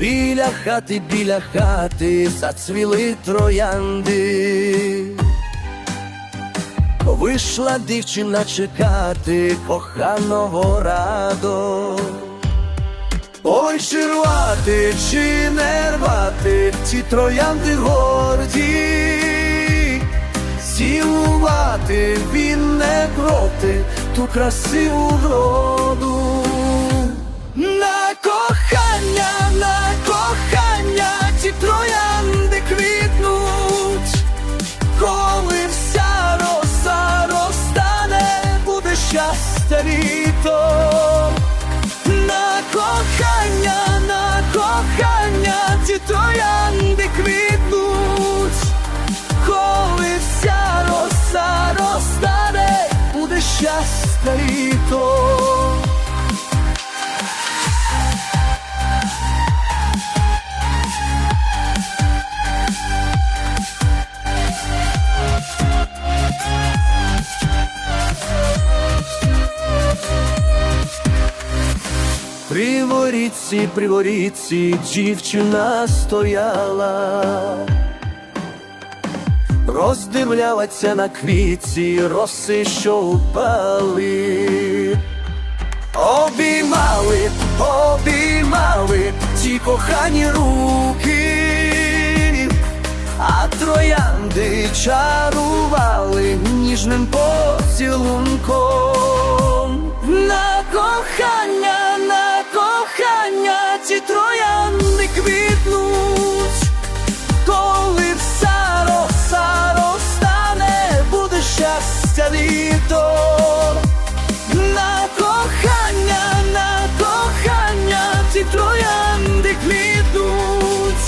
Біля хати, біля хати зацвіли троянди. Вийшла дівчина чекати коханого радо. Ой, чи рвати, чи не рвати, ці троянди горді, цілувати він не проти ту красиву вроду. Старіто. На кохання, на кохання, ті троянди квітнуть, коли вся роса розтане, буде щастя літо. При воріці, при воріці дівчина стояла, роздивлялася на квітці роси, що упали, обіймали, обіймали ті кохані руки, а троянди чарували ніжним поцілунком. Щастя літо. На кохання, на кохання, ці троянди квітнуть,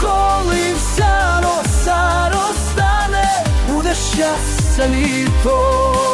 коли вся роса розстане, буде щастя літо.